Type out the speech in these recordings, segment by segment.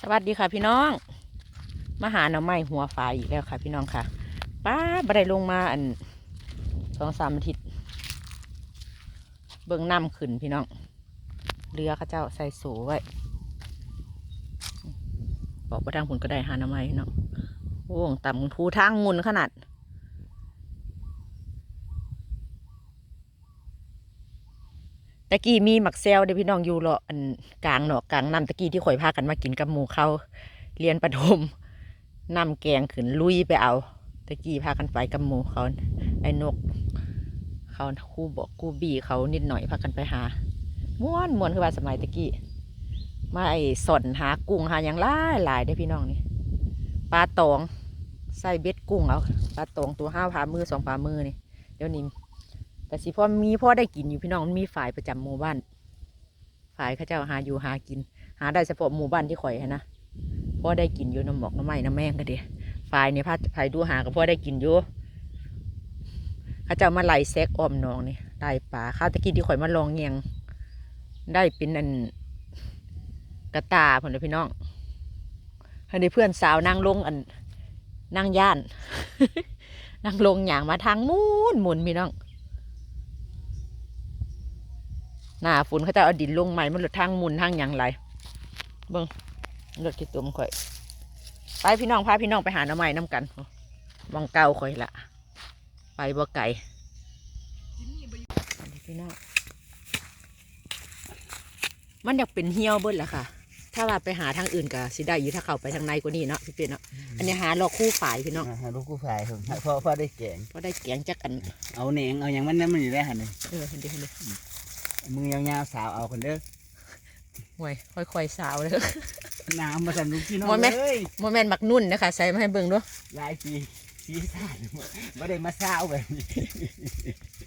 สวัสดีค่ะพี่น้องมาหาหน่อไม้หัวฝายอีกแล้วค่ะพี่น้องค่ะป้าบัได้ลงมาอันสองสามอาทิตย์เบิ่งน้ำขึ้นพี่น้องเรือข้าเจ้าใส่สูไว้บอกประทางผลก็ได้หาหน่อไม้พี่น้องโอ้ต่ำทูทางมุนขนาด ตะกี้มีหมักเซลเดี๋ยวพี่น้องอยู่เลาะอันกลางเนาะกลางน้ำตะกี้ที่ข่อยพากันมากินกับหมูเขาเรียนประถมน้ำแกงขึ้นลุยไปเอา ตะกี้พากันไปกับหมูเขาไอ้นกเขาคู่บอกคู่บีเขานิดหน่อยพากันไปหาม้วนม้วนคือว่าสมัยตะกี้มาไอ้สนหากุ้งหาอย่างหลายหลายได้อพี่น้องนี่ปลาตองใส่เบ็ดกุ้งเอาปลาตองตัวห้าผามือสองผามือนี่เดี๋ยวนี้ แต่สิพ่อมีพ่อได้กินอยู่พี่น้องมันมีฝ่ายประจำหมู่บ้าน ฝ่ายข้าเจ้าหาอยู่หากิน หาได้เฉพาะหมู่บ้านที่ข่อยนะพ่อได้กินอยู่น้ำหมอกน้ำไม้น้ำแมงก็ดีฝ่ายเนี่ยพาฝ่ายดูหากับพ่อได้กินอยู่ข้าเจ้ามาไล่แซกอ้อมหนองนี่ได้ปลาข้าวตะกี้ที่ข่อยมาลองเงียง ได้เป็นอันกระตาผมเลยพี่น้องให้เพื่อนสาวนั่งลงอันนั่งย่าน นั่งลงอย่างมาทางมูนหมุนพี่น้อง หน้าฝนเขาจะเอาดินลงใหม่มันหลุดทางหมุนทางอย่างไรเบิ้งรถกี่ตุ่มข่อย ไปพี่น้องพาพี่น้องไปหาหน้ำใหม่น้ำกันมองเก่าข่อยละไปบ่ไก่อันนี้พี่น้องมันอยากเป็นเหี่ยวเบิ้ลละค่ะ ถ้าว่าไปหาทางอื่นก็สิได้อยู่ถ้าเข้าไปทางในกว่านี้เนาะพี่เป็นเนาะอันนี้หาลอกคู่ฝ่ายพี่น้องหาลูกกูฝ่ายผมพอพอได้แกงเพราะได้เกียงจักอัน เอาแหนงเอาอย่างมันนั่นมันอยู่ได้หันเลยเออเห็นดิเห็นดิ มือยาวๆสาวเอาคนเด้อห่วยค่อยๆสาวเลยน้ำมาสั่นลูกพี่น้องว่าแม่เลยโมเมนต์มักนุ่นนะคะใส่มาให้เบิ่งด้วยหลายปีปีศาจไม่ได้มาเศร้าแบบนี้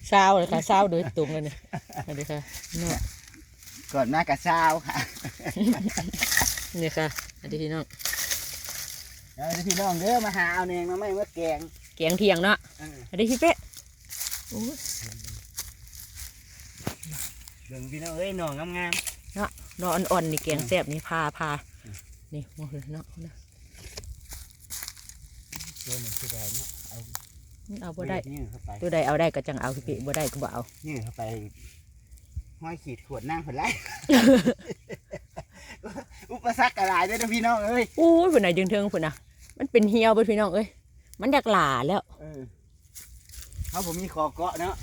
เศร้าเลยค่ะเศร้าโดยตรงเลยเนี่ยสวัสดีค่ะเนาะก่อนหน้ากับเศร้าค่ะนี่ค่ะสวัสดีพี่น้องเอาเด้อพี่น้องเด้อมาหาเอาแหนงมาไม่มาแกงเกียงเทียงเนาะเออสวัสดีพี่เป๊ะโอ้ย เบิ่งพี่น้องเอ้ยหน่องงามนอนอ่อนๆนี่เกียงแซ่บนี่พาพานี่มองเลยเนาะนะๆตัวหนึ่งคือได้เนาะเอาเอาบ่ได้ นี่เข้าไปตัวใดเอาได้ก็จังเอาพี่เป๊ะบ่ได้ก็บ่เอานี่เข้าไปห้อยขีดขวดนั่งผลไร อุปสรรคอะไรเด้อเด้อพี่น้องเอ้ยอู้ยพุ่นน่ะยึงเทิงพุ่นน่ะ มันเป็นเหี่ยวเบ่พี่น้องเอ้ยมันอยากหลาแล้ว เออเขาผมมีคอเกาะเนาะ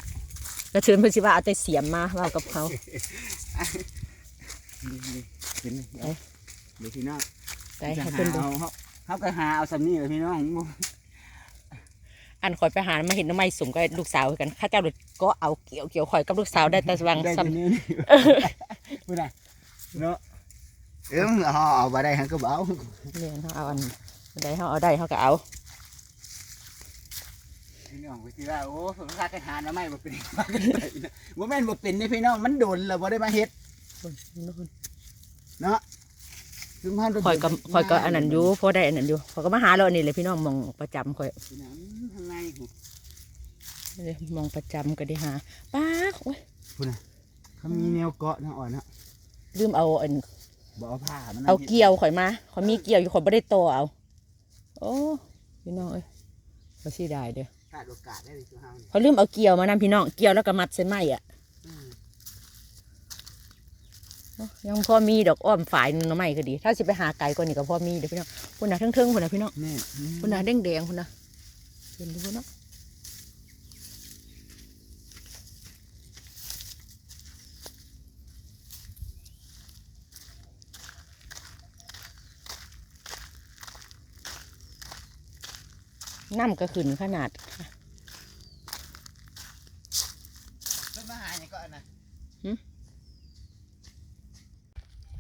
ก็เชิญเพิ่นสิว่าเอาแต่เสียมมาเว้ากับเขานี่นี่เห็นไหมเอ้ยเดี๋ยวพี่น้องได้ให้เพิ่นดูเอาเขาเขาก็หาเอาสำนี่เลยพี่น้องอันข่อยไปหามาเห็นน้ำไม้สมกับลูกสาวคือกันข้าเจ้าเลยก็เอาเกี่ยวเกี่ยวข่อยกับลูกสาวได้แต่สว่างได้ซ้ำตัวนี้นี่พูดนะเนาะเออมึงเอาเอาไปได้ฮะก็เบาเนี่ยเขาเอาอันได้เขาเอาได้เขาก็เอา พี่น้องไปทีว่าโอ้ผมพากันหาหน้ำไม้มาเป็นมากันไปนะว่าแม่นบ่เป็นนี่พี่น้องมันโดนแล้วบ่ได้มาเฮ็ดเนาะคือมันโดนข่อยก็ข่อยก็อันนั้นอยู่พอได้อันนั้นอยู่ข่อยก็มาหาเราอันนี้เลยพี่น้องมองประจำข่อยพี่น้องข้างในหูมองประจำก็ได้หาป้าโอ้ยเขามีแนวเกาะนะอ่อนนะลืมเอาอันบ่เอาผ้ามันเอาเกี่ยวข่อยมาข่อยมีเกี่ยวอยู่ข่อยไม่ได้โตเอา โอ้พี่น้องเอ้ยเขาสิได้เด้อ ขาดโอกาสได้เลยตัวเฮานี่เขาลืมเอาเกี่ยวมานำพี่น้องเกี่ยวแล้วก็มัดใส่ไม้อะอืมโอ้ยังพอมีดอกอ้อมฝ่ายหนึงเนาะไม่ก็ดี ถ้าสิไปหาไก่ก่อนนี่ก็พอมีเด้อพี่น้องพุ่นน่ะเทิงๆพุ่นน่ะพี่น้องแม่อืมพุ่นน่ะแดงๆพุ่นน่ะเห็นดูพุ่นเนาะน้ำก็ขึ้นขนาด เพิ่นมาหาหยังก็อันน่ะ หึ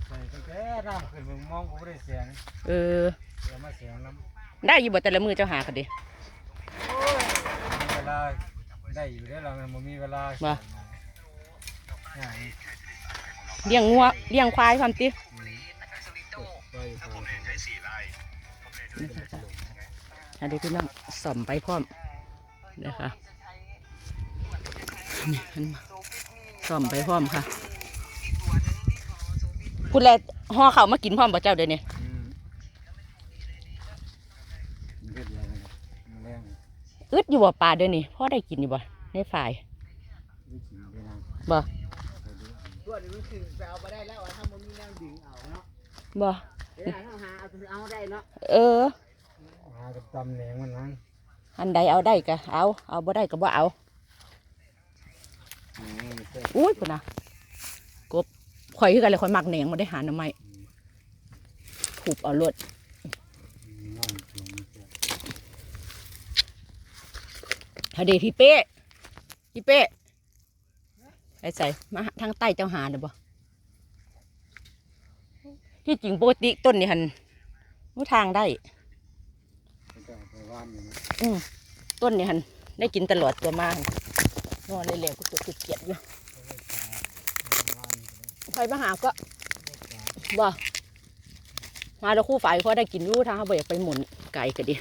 ใส่ ตั้งแต่น้ำขึ้นมึงมองกูไม่ได้เสียงเออเดี๋ยวมาเสียงน้ำได้อยู่บ่แต่ละมือเจ้าหากันดิมีเวลาได้อยู่ได้อเรามันบ่มีเวลาบ่ อย่างนี้เลี้ยงงัวเลี้ยงควายความติได้อยู่พออันนี้พี่น้องสอมไปพร้อมเด้อค่ะนี่หันมาสอมไปพร้อมค่ะ คุณแลห่อเขามากินพร้อมบ่เจ้าเดี๋ยวนี้อืดอยู่บ่ปลาเดี๋ยวนี้พ่อได้กินอยู่บ่ในฝ่ายบ่บ่งเเบ่เยออหันงมันอันใดเอาได้ก็เอาเอาบ่ได้ก็บ่เอาอุ้ยพุ่นน่ะ ข่อยคือกันเลยข่อยมักแหนงบ่ได้หาหน่อไม้ถูบเอารถน่องเสียงเสียงถ้าเดพี่เป้พี่เป้ไปใส่มาทางใต้เจ้าหาเด้อบ่ที่จริงปกติต้นนี่หันรู้ทางได้อืมต้นนี่หันได้กินตลอดตัวมาหั่นอนเลยเหลวๆกูตัวเกลียดอยู่ อยู่นะใครมาหาก็บ่มาแล้วคู่ฝ่ายเขาได้กินรู้ทางเขาบ่อยากไปหมุนไก่ก็ดี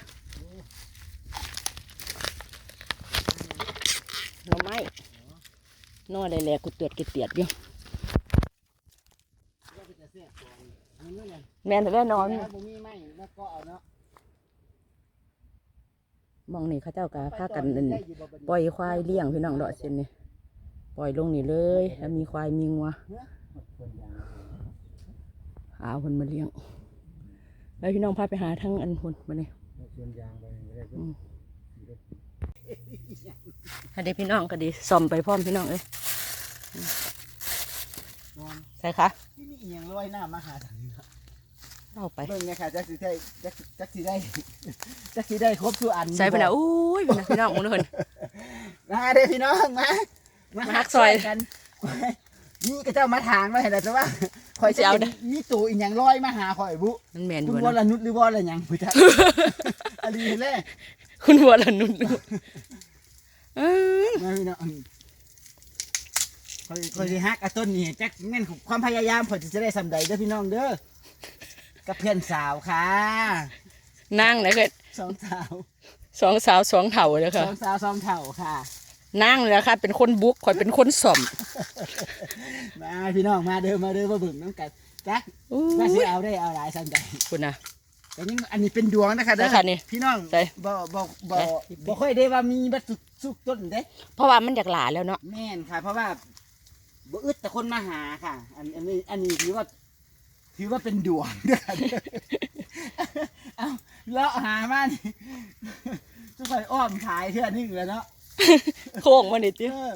หน่อไม้นอนเลยแหละกูเตือดกูเตียดอยู่ว่าจะเสียก่อนแม่นแม่นอนแล้วบ่มีไม้แล้วก็เอนมองนี่เขาเจ้ากะพากันนั่นปล่อยควายเลี้ยงพี่น้องดอกเช่นนี่ปล่อยลงนี่เลย แล้วมีควายมีงัว คนยางเอาคนมาเลี้ยง แล้วพี่น้องพาไปหาทั้งอันคนมาเนี่ยส่วนยางไปไม่ได้ก็ถ้าเด็กพี่น้องก็ดีซ่อมไปพร้อมพี่น้องเอ้ยนอนใส่ค่ะที่นี่เอียงลอยหน้ามาหาทางนี้ครับเอาไปเบิ่งเนี่ยค่ะจักสิได้จักจักสิได้จักสิได้ครบทุกอันใส่ไปแล้วอุ้ยพี่น้องพี่น้องมึงทุกคนมาเด้อพี่น้องมามาหักซอยกัน นี่ก็เจ้ามาทางไว้เห็นแล้วแต่ว่าคอยสิเอาเด้อมีตู่อีหยังลอยมาหาคอยบุมันแมนอคุยู่ณวนะรนุชหรือวรหยังพุทธะ อันนี้แหละคุณวัวละนุ่นลูกเอ้ยมาพี่น้องคอยคอยสิฮักอะต้นนี่จักแม่นความพยายามคอยจะได้สำใดเด้อพี่น้องเด้อกับเพื่อนสาวค่ะนั่งเลยก็สองสาวสองสาวสองเถ่าเลยสค่ะองสาวสองเถ่าค่ะ นั่งเลยค่ะ เป็นคนบุกข่อยเป็นคนซ่อมมาพี่น้องมาเด้อมาเด้อมาเบิ่งน้ำกันจักอุ้ว่าสิยเอาได้เอาหลายสำใดคุณนะแต่ยังอันนี้เป็นดวงนะคะเด้ได้ค่ะนี่พี่น้องใส่บ่บ่บ่ใส่บ่ค่อยได้ว่ามีบัตรสุกต้นเด้ เพราะว่ามันอยากหลาแล้วเนาะแม่นค่ะ เพราะว่าบ่อึดแต่คนมาหาค่ะ อันอันนี้อันนี้ถือว่าถือว่าเป็นดวงเด้อค่ะเด้อเอาเลาะหามานี่จะค่อยอ้อมขายเทื่อนึงแล้วเนาะ โค้งมาหนิติเออ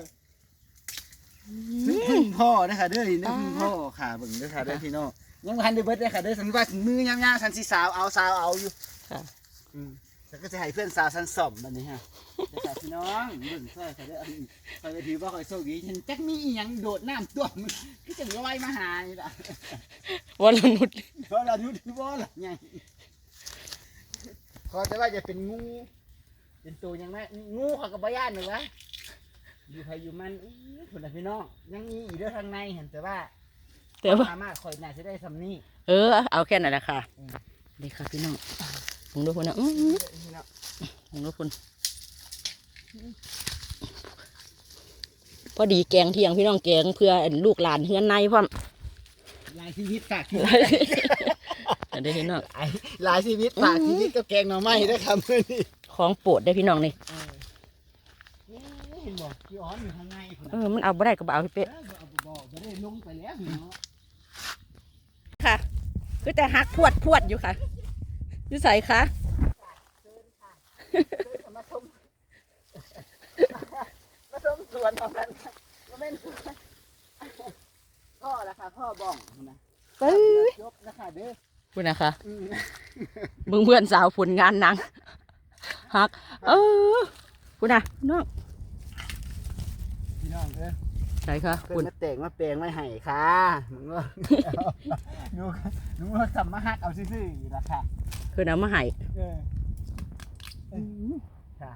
พึ่งพึ่งพ่อนะคะเด้อนี่นะพึ่งพ่อค่ะเบิ่งเด้อค่ะเด้อพี่น้องยังบ่ทันได้เบิดเด้อค่ะเด้อสันว่ามือยาวๆสันสิสาวเอาสาวเอาอยู่ค่ะอืมฉันก็จะให้เพื่อนสาวฉันสอบแบบนี้ฮะเดี๋ยวค่ะพี่น้องเบิ่งช่วยค่ะเด้ออันนี้คอยไปถือว่าคอยโชคดีฉันจักมีอีหยังโดดน้ำตัวมันก็จะลอยมาหานี่ล่ะวัวละนุ่นเพราะเรานุถือว่าล่ะไงขอแต่ว่าจะเป็นงู เป็นตัวยังไงงูเขากับบ้านหรือวะอยู่ใครอยู่มันอื้อคนละพี่น้องยังมีอีกเด้อทางในเห็นแต่ว่าแต่ว่าสามารถคอยน่าจะได้สำนี่เออ เอาแค่นั้นแหละค่ะอืมนี่ค่ะพี่น้องมึงดูคุณนะอื้อพี่น้องมึงดูคุณพอดีแกงเที่ยงพี่น้องแกงเพื่อลูกหลานเฮือนในพร้อมหลายชีวิตฝากชีวิตอันนี้พี่น้องหลายหลายชีวิตฝากชีวิตกับแกงหน่อไม้ได้อครับมื่อนี้ ของโปรดได้อพี่น้องนี่เออนี่เห็นบอกพี่อ้อนอยู่ข้างในพุ่นเอน่ะอมันเอาบ่ได้ก็บ่เอาพี่เอเป๊ะอบ่เอาบ่บ่ได้ลงไปแล้วเนาะค่ะคือแต่ฮักพวดพวดอยู่ค่ะอยู่ใส่คะมาชมมาชมสวนของกันมาเป็นสวนพ่อละค่ะพ่อบ้องนะเอ้ยยกนะคะเด้อคุณนะคะอืม เบิ่งเพื่อนสาวผลงานหนัง ฮัก เออคุณน่ะน้องพี่น้องเด้อใส่ค่ะเพิ่คุณนมาแต่งมาแปลงมาให้ค่ะหนูว่าหนูหนูว่าสัมมาฮัดเอาซื่อๆอยู่ละค่ะคือเอามาให้เออเออค่ะ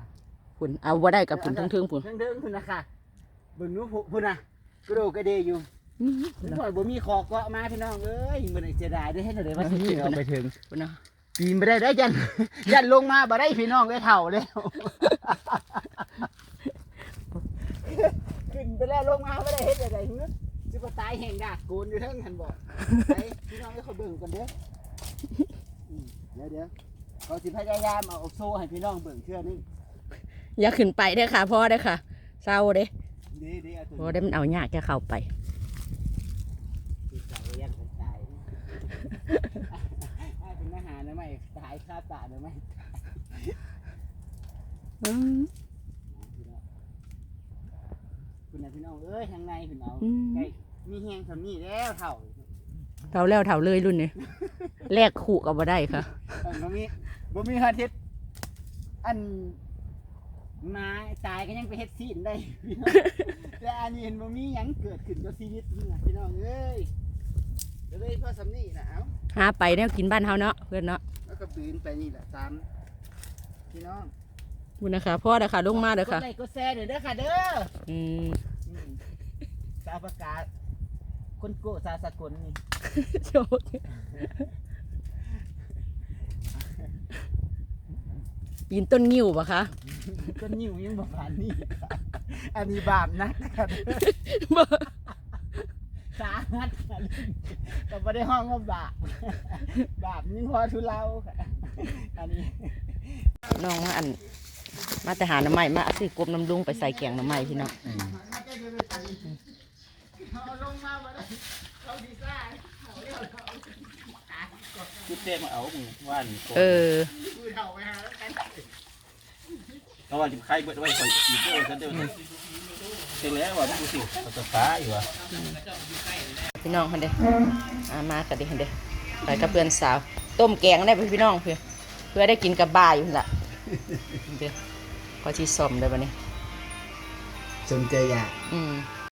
คุณเอาบ่ได้กับคุณทึ่งๆคุณเทิงๆพุ่นนะค่ะเบิ่งหนูพุ่นพุ่นน่ะกระโดดกระเดยอยู่อื้อพี่น้อยบ่มีคอเกาะมาพี่น้องเอ้ยมันเสียดายได้อเฮ็ดจั่งใดว่าสิเอาไปถึงคุณนะ ปีนบ่ได้ได้อยันยันลงมาบ่ได้พี่น้องได้เท่าแล้วขึ้นไปแล้วลงมาบ่ได้เฮ็ดจั่งใดฮึสิบ่ตายแห่งดากโกนอยู่เทิงหันบ่ไปพี่น้องให้เขาเบิ่งกันเด้ออืมเดี๋ยวเดี๋ยวเขาสิพยายามเอาโซ่ให้พี่น้องเบิ่งเชื่อนึงอย่าขึ้นไปเด้อค่ะพ่อเด้อค่ะเศร้าเด้ดีดีเอาตัวเพราะได้มันเอายากแค่เข้าไปายคาตานะไม่อืมคุณนะพี่น้องเอ้ยทางในพี่น้องอืม ใกล้มีแหงสำนี่แล้วเท่าเท่าแล้วเท่าเลยรุ่นนี้ แลกขู่กับบ่ได้ค่ะ เออบ่มีบ่มีฮาทิตอันหมาตายก็ยังไปเฮ็ดซีนได้พี่น้องแต่อันนี้เห็นบ่มีหยังเกิดขึ้นกับชีวิตนี่นะพี่น้องเอ้ยเดี๋ยวเลยพ่อสำนี่นะเอ้าหาไปแนวกินบ้านเฮาเนาะเพื่อนเนาะ แล้วก็ปืนไปนี่แหละตามพี่น้องบุญนะคะพ่อเด้อค่ะลงมาเด้อค่ะกดไลค์กดแชร์เด้อเด้อค่ะเด้ออืมอืมสาวประกาศคนโกะสาวสกลนี่โชคปีนต้นงิ้วปะคะก็นิ้วยังบ่ผ่านนี่ค่ะอันนี้บาปนักค่ะเด้อบ่ สาหัสค่ะแต่ไม่ได้ห้องว่าบาปบาปยิ่งพอทุเลาค่ะอันนี้น้องมาอัน มาแต่หาน้ำใหม่มาเอาซื้อกบน้ำลุงไปใส่แกงน้ำใหม่พี่น้องเอาลงมาบ่ได้เขาดีซ่ากูเต้มาเอามึงว่านเออคือเฒ่าไปหาแล้วกันเขาว่าจะใครเบิดไว้คอยอีกเด้อซะเด้อเสร็จแล้วว่ามึงสิเขาจะฟ้าอยู่ว่ะพี่น้องคันเด้อามากันเด้คันเด้ไปกับเพื่อนสาว ต้มแกงได้พี่น้องเพื่อเพื่อได้กินกับบ่ายอยู่นั่นล่ะเด้อพอชีสมเลยวันนี้สนใจอยากอืมเ